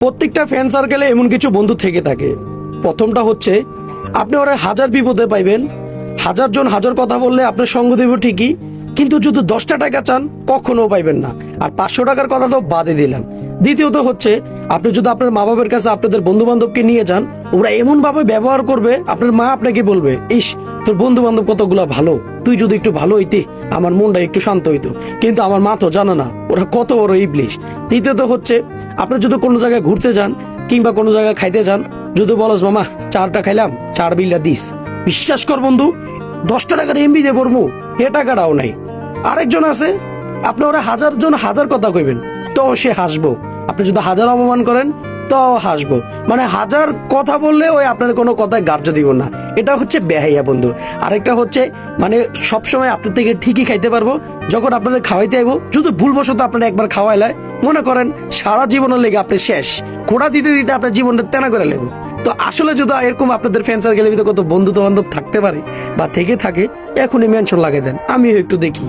প্রত্যেকটা ফ্যান সার্কেলে এমন কিছু বন্ধু থেকে থাকে। প্রথমটা হচ্ছে, আপনি ওরা হাজার বিপদে পাইবেন, হাজার জন হাজার কথা বললে আপনার সঙ্গ দেব ঠিকই, কিন্তু যদি দশটা টাকা চান, কখনো পাইবেন না। আর পাঁচশো টাকার কথা তো বাদে দিলাম। দ্বিতীয়ত হচ্ছে, আপনি যদি আপনার মা বাবার কাছে আপনাদের বন্ধু বান্ধবকে নিয়ে যান, ওরা এমন ভাবে ব্যবহার করবে, আপনার মা আপনাকে বলবে, ইস, তোর বন্ধু বান্ধব কতগুলো ভালো। তুই যদি একটু ভালো হইতি, আমার মনটা একটু শান্ত হইতো। কিন্তু আমার মা তো জানে না, ওরা কত বড় ইবলিশ। তৃতীয়ত হচ্ছে আপনি যদি কোনো জায়গায় ঘুরতে যান কিংবা কোনো জায়গায় খাইতে যান, যদি বলস, মামা চারটা খাইলাম, চার বিলটা দিস। বিশ্বাস কর বন্ধু, দশটা টাকার এমবি যে পড়ব এ টাকাটাও নাই। আরেকজন আছে আপনি ওরা হাজার জন হাজার কথা কইবেন, তো সে হাসবো। আপনি যদি হাজার অপমান করেন তো হাসবো। মানে হাজার কথা বললে ওই আপনার কোনো কথায় গার্য দিব না। এটা হচ্ছে বেহাইয়া বন্ধু। আরেকটা হচ্ছে মানে সবসময় আপনার থেকে ঠিকই খাইতে পারব। যখন আপনাদের খাওয়াইতে আইবো, যদি ভুলবশত আপনার একবার খাওয়াইলে মনে করেন সারা জীবনের লেগে আপনি শেষ। খোড়া দিতে দিতে আপনার জীবনটা তেনা করে লেগে তো আসলে যদি এরকম আপনাদের ফ্যান সার্কেলের ভিতরে কত বন্ধু বান্ধব থাকতে পারে বা থেকে থাকে, এখনই মেনশন লাগিয়ে দেন। আমিও একটু দেখি।